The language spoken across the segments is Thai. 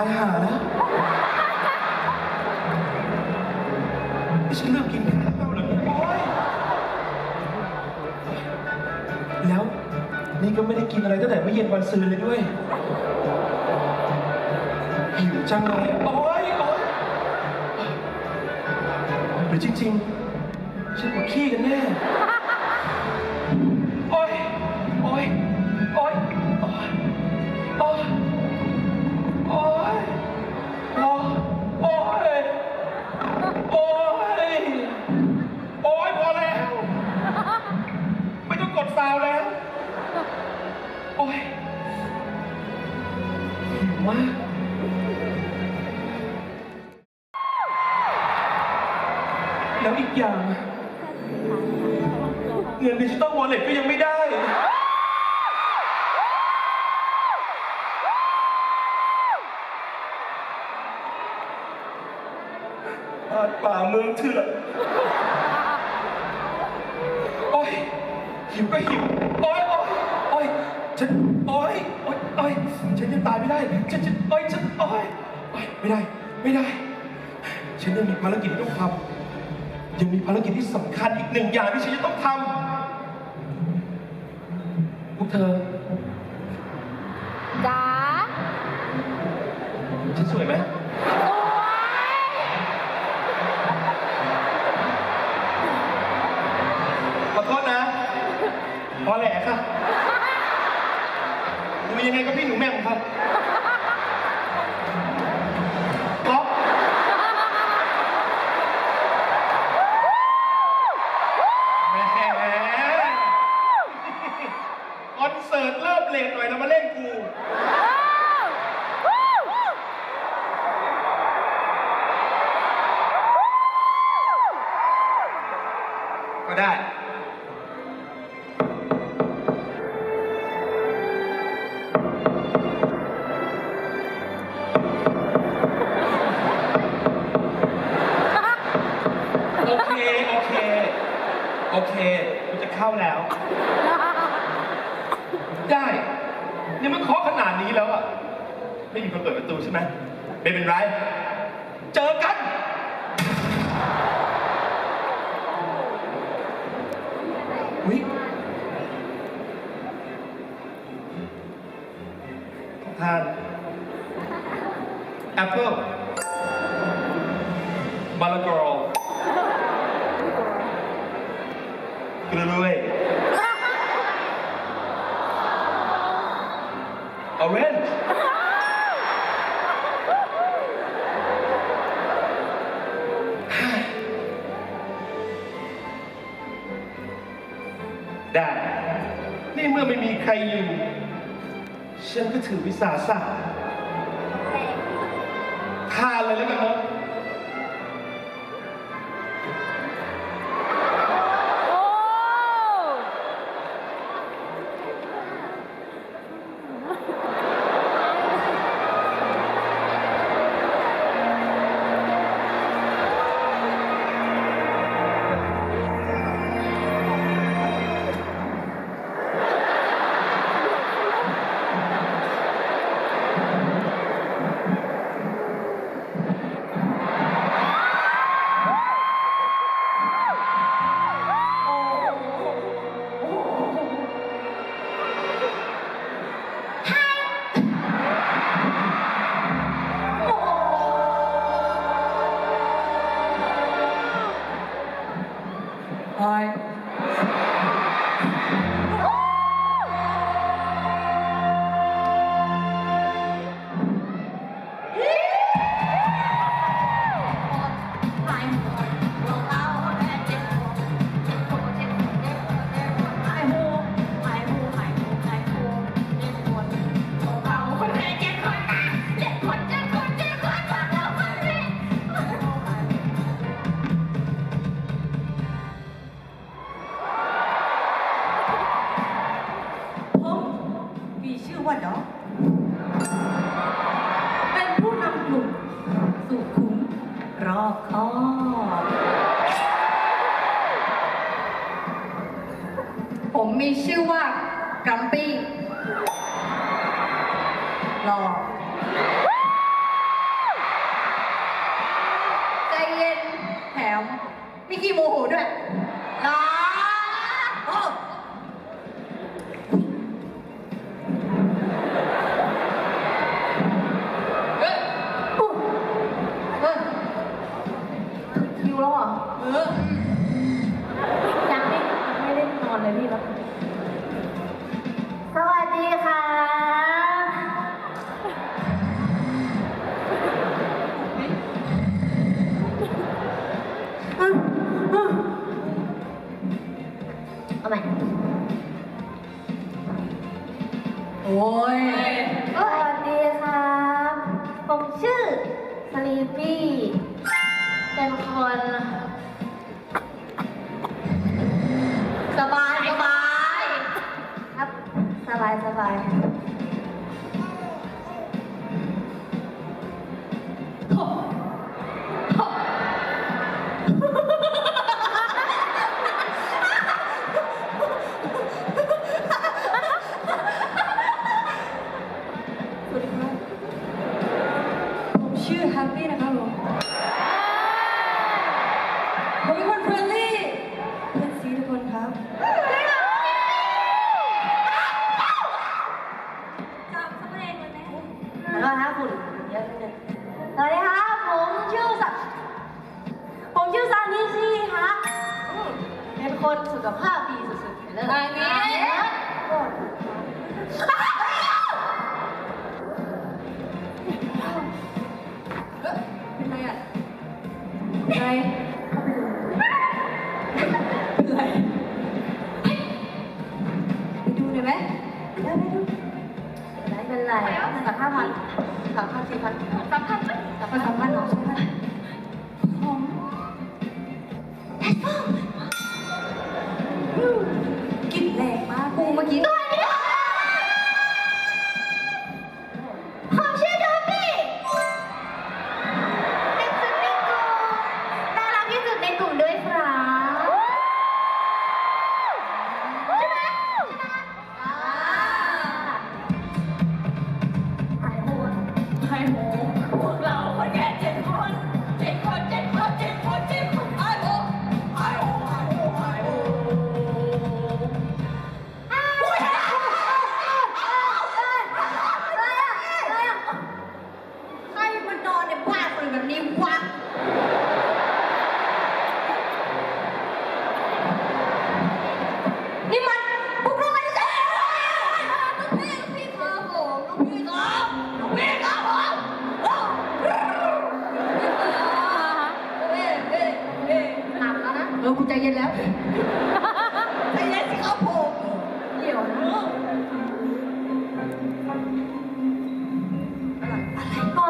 ายหานะไม่ใช่เรื่องกินข้าวเหรอโอ๊ยแล้วนี่ก็ไม่ได้กินอะไรตั้งแต่เมื่อเย็นวันซืนเลยด้วย หิวจังเลยโอ๊ยโอ๊ยหรือจริงๆ ฉันปวดขี้กันแน่ ดิจิตอลวอลเล็ตก็ยังไม่ได้ บ้านป่าเมืองเถื่อนโอ๊ยหิวก็หิว โอ๊ยโอ๊ยโอ๊ยฉัน โอ๊ยโอ๊ยโอ๊ยฉันยังตายไม่ได้ ฉันฉันโอ๊ยฉัน โอ๊ยโอ๊ยไม่ได้ ไม่ได้ ฉันยังมีภารกิจที่ต้องทำ ยังมีภารกิจที่สำคัญอีกหนึ่งอย่างที่ฉันจะต้องทำ เธอ จ๋าฉันสวยไหมโอ๊ยขอโทษนะพอแหลค่ะหนูยังไงก็พี่หนูแหม่มครับ ของทานแอปเปิลบาลากอลกล้วยออเรนจ์ได้ นี่เมื่อไม่มีใครอยู่ ฉันก็ถือวิสาสะทานเลยแล้วกันเนาะ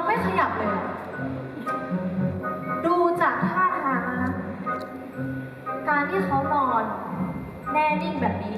องไม่ขยับเลย ดูจากท่าทางนะการที่เขานอนแน่นิ่งแบบนี้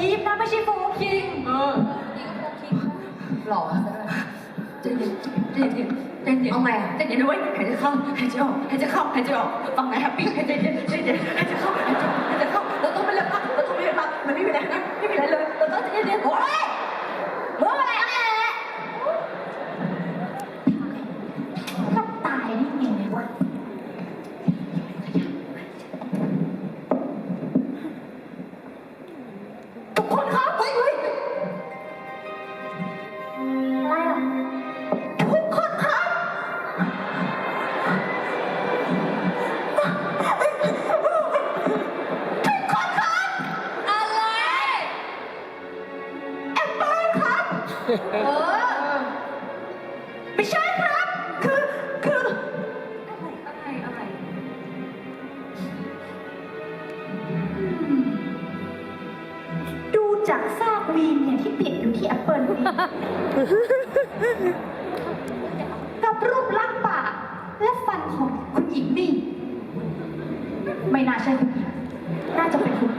อีฟนะไม่ใช่โฟร์คิงเออหล่อซะด้วยใจเย็นใจเย็นใจเย็นเอาไงอะใจเย็นด้วยหายใจเข้าหายใจออกหายใจเข้าหายใจออกฟังนะแฮปปี้หายใจเย็นใจเย็นหายใจเข้าหายใจออก เนี่ยที่ติดอยู่ที่แอปเปิลกับรูปลักษณ์ปากและฟันของคุณหญิงนี่ไม่น่าใช่คุณหญิง น่าจะเป็นคุณ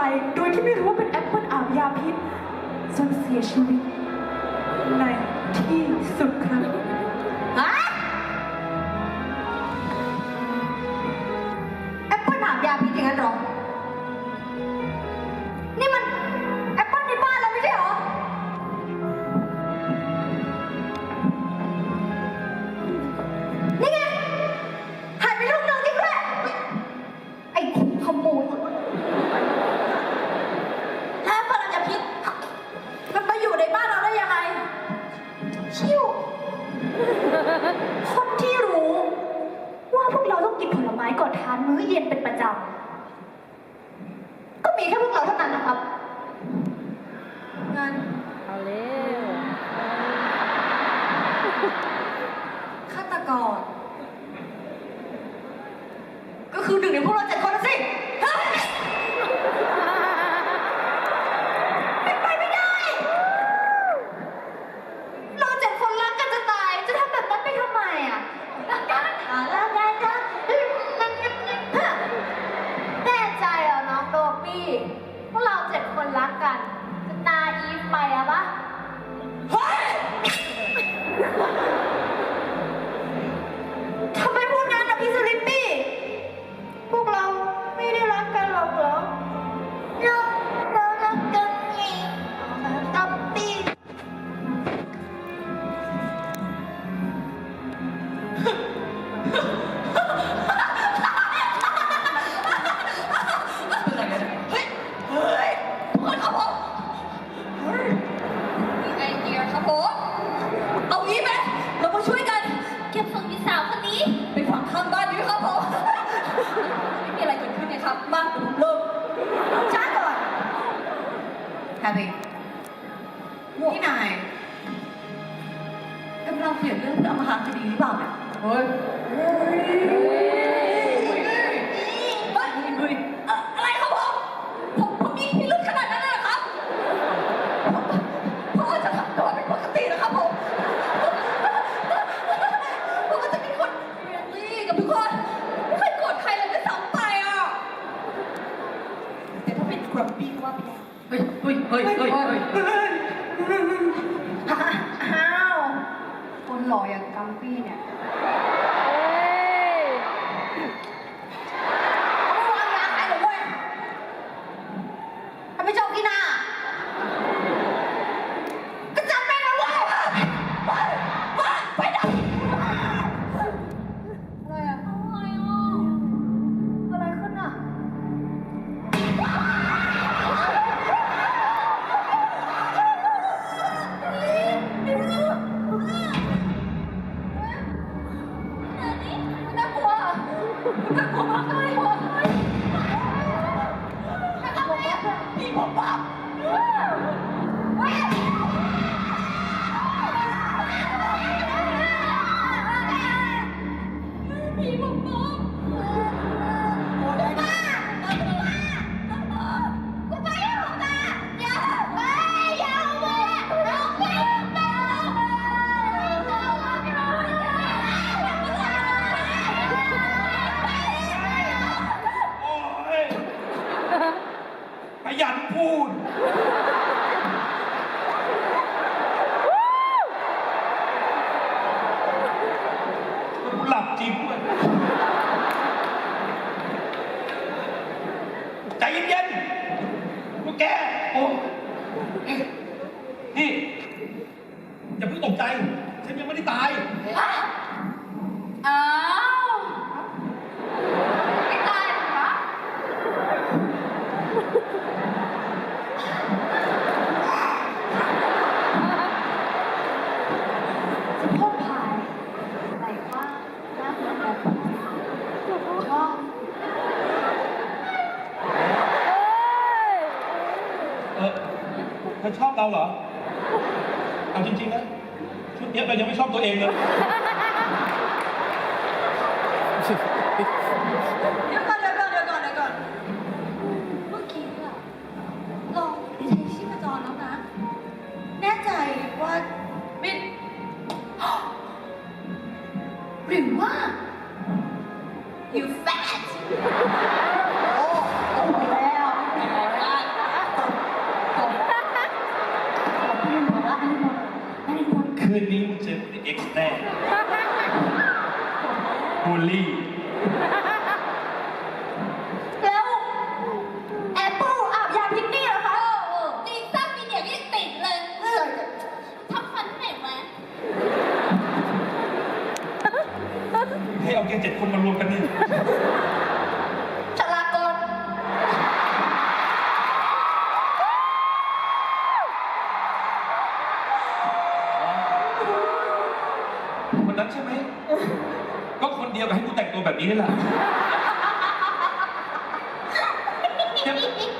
ไปโดยที่ไม่รู้ว่าเป็นแอปเปิลอาบยาพิษจนเสียชีวิตในที่สุดครับ ออเธอชอบเราเหรอ เอาจริงๆนะ ชุดเนี้ยเรายังไม่ชอบตัวเองเลย เดี๋ยวก่อน เอาแกเจ็ดคนมารวมกันเนี่ยฉลาดก่อนคนนั้นใช่ไหม ก็คนเดียวกับให้กูแต่งตัวแบบนี้นี่แหละเดี๋ยว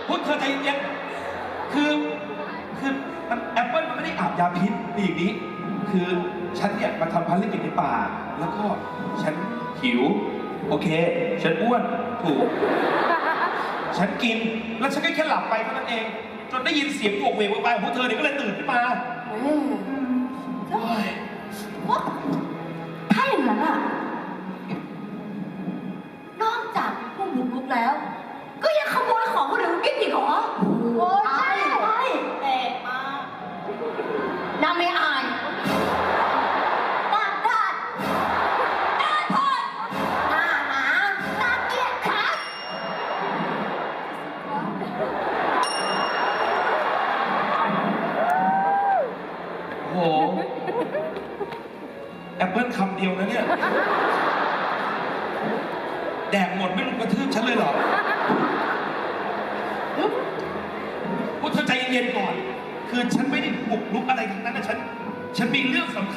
พูดเธอใจเย็นๆคือ คือมันแอปเปิลมันไม่ได้อาบยาพิษเป็นอย่างนี้ คือฉันเนี่ยมาทำภารกิจในป่า แล้วก็ฉัน หิว โอเค ฉันอ้วน ถูก ฉันกิน แล้วฉันก็แค่หลับไปเท่านั้นเอง จนได้ยินเสียงโวกเวกโวกไปของพวกเธอเนี่ยก็เลยตื่นขึ้นมาเฮ้ยโอ้ยถ้าอย่างนั้นอะนอกจากพวกบุกรุกแล้ว ก็ยังขโมยของคนอื่นกินอีกเหรอ โอ้ใช่ใช่แปลกมากน่าไม่อา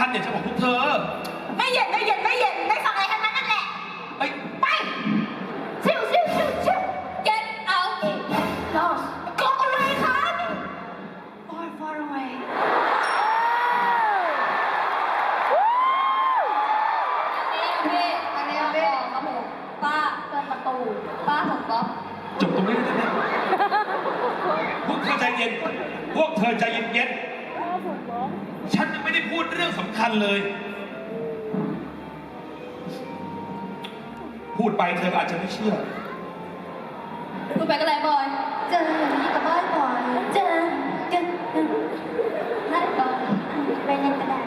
ท่านเนี่ยจะบอกพวกเธอไม่เย็นไม่เย็นไม่เย็นไม่ฟังอะไรทั้งนั้นนั่นแหละไปไปชิวชิวชิวชิว get out lost go away ครั far far away อันนี้พี่อันนี้พี่ครับผมป้าเปิดประตูป้าผมก๊อฟจบตรงนี้ได้ไหมพวกเธอใจเย็น พวกเธอใจเย็นเย็น Bravo, Mom. ฉันยังไม่ได้พูดเรื่องสำคัญเลย พูดไปเธออาจจะไม่เชื่อคุณไปกันเลยบอยเจออย่างนี้กับบ้านบ่อยเจอกันบ้านบ่อยไปเล่นก็ได้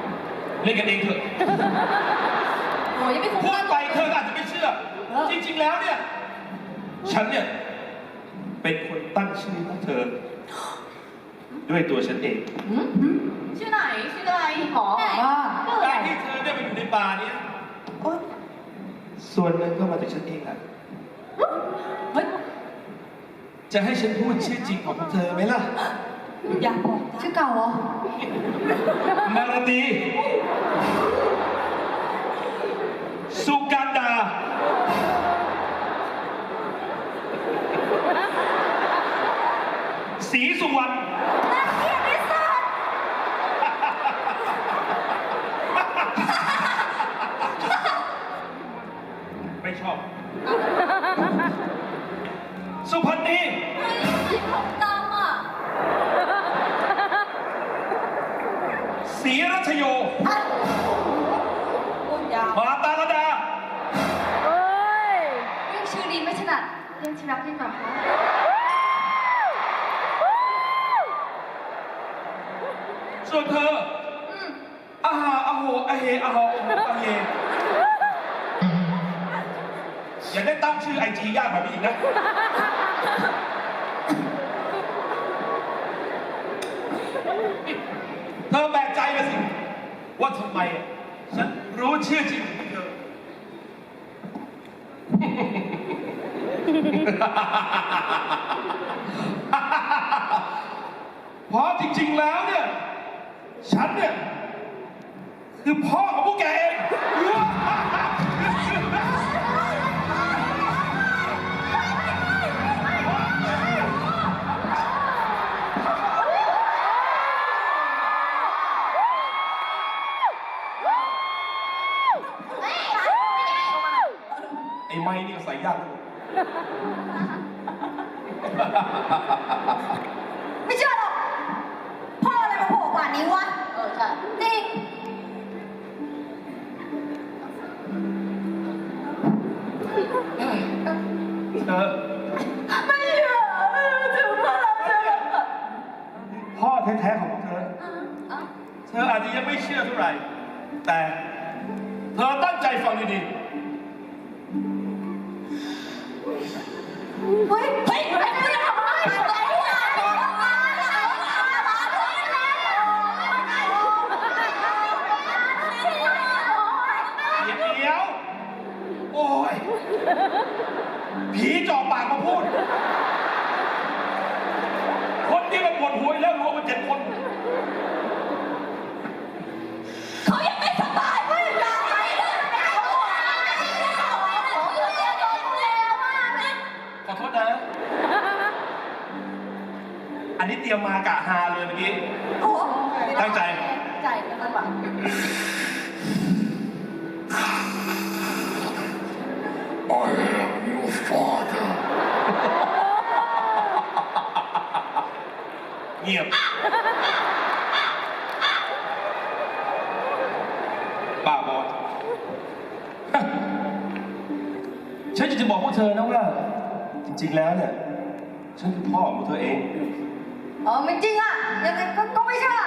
เล่นกันเองเถอะโอ้ยยังไม่คุ้มพูกัดนไปเธออาจจะไม่เชื่อ จริง ๆ แล้วเนี่ย ฉันเนี่ย เป็นคนตั้งชื่อของเธอ ด้วยตัวฉันเองชื่อไหนชื่ออะไรหอว่าการที่เธอได้มาอยู่ในป่าเนี้ส่วนหนึ่งก็มาจากฉันเองแหละเฮ้ยจะให้ฉันพูดชื่อจริงของเธอไหมล่ะ อยากบอกชื่อเก่าเหรอนารดี สุการดา สีสุวรรณ ว่าทำไมฉันรู้ชื่อจริงของเธอ เพราะจริง ๆ แล้วเนี่ย ฉันเนี่ย คือพ่อของพวกแกเอง ยากนะไม่เชื่อหรอก พ่ออะไรมาโผล่ป่านนี้วะ เออใช่จริงเธอไม่เชื่อถึงพ่อเราเจอพ่อแท้ๆของเธอเอ้าเธออาจจะยังไม่เชื่อเท่าไหร่ แต่ เธอตั้งใจฟังดีเฮ้ ตรียมมากะฮาเลยเมื่อกี้ โอ้ตั้งใจ ใจกันบ้าง I am your father. เงียบป้าบอสฉันจะจะบอกพวกเธอนะว่า จริงๆแล้วเนี่ย ฉันคือพ่อของเธอเอง อ๋อไม่จริงอะยังไงก็ก็ไม่เชื่อ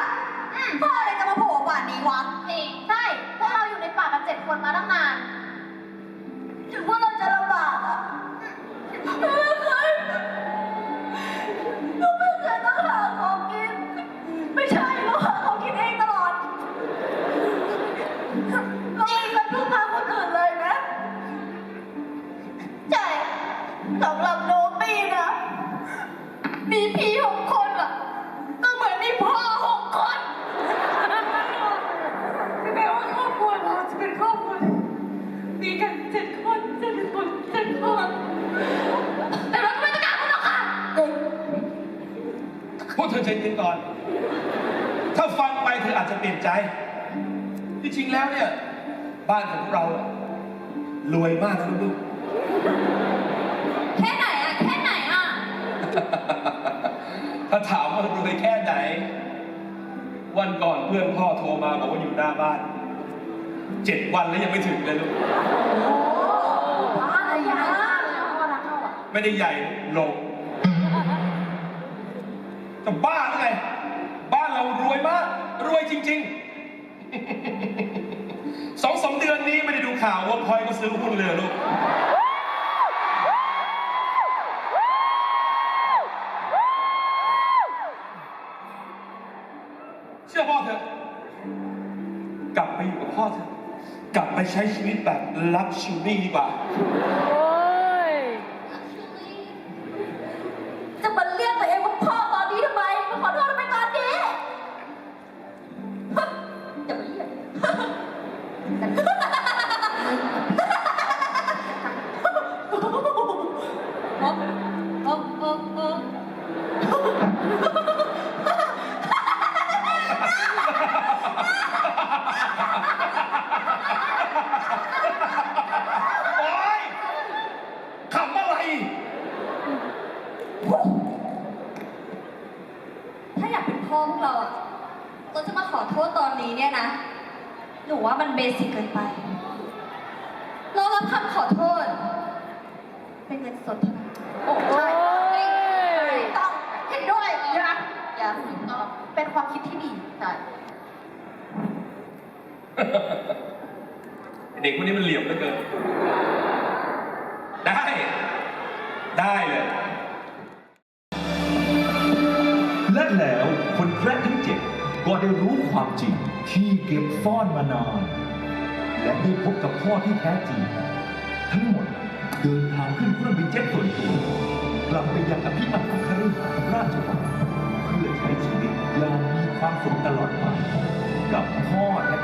อืม พ่ออะไรจะมาโผล่ป่านนี้วะ จริงใช่พวกเราอยู่ในป่ากันเจ็ดคนมาตั้งนานถึง พวกเธอใจเย็นก่อน ถ้าฟังไปเธออาจจะเปลี่ยนใจ ที่จริงแล้วเนี่ย บ้านของเราอะรวยมากนะลูกแค่ไหนอะแค่ไหนอะๆถ้าถามว่ารวยแค่ไหน วันก่อนเพื่อนพ่อโทรมาบอกว่าอยู่หน้าบ้าน เจ็ดวันแล้วยังไม่ถึงเลยลูก บ้าเลยนะพ่อรักเขาอะไม่ได้ใหญ่ลงจะบ้าหรือไง บ้านเรารวยมาก รวยจริง ๆ สองสามเดือนนี้ไม่ได้ดูข่าวว่าพลอยก็ซื้อหุ้นเลยเหรอลูกเชื่อพ่อเถอะกลับไปอยู่กับพ่อเถอะกลับไปใช้ชีวิตแบบลักชูรี่ดีกว่า สดเท่านั้นโอ้ใช่ต้องเห็นด้วยอย่าอย่าเป็นความคิดที่ดีใช่เด็กคนนี้มันเหลี่ยมเหลือเกิน ได้ ได้เลย และแล้วคนแระทั้งเจ็ดก็ได้รู้ความจริงที่เก็บซ่อนมานาน และได้พบกับพ่อที่แท้จริง ทั้งหมด เครื่องบินเจ็ตส่วนตัวกลับไปยังอภิมหาคฤหาริราชวังเพื่อใช้ชีวิตอย่างมีความสุขตลอดไปกับพ่อและ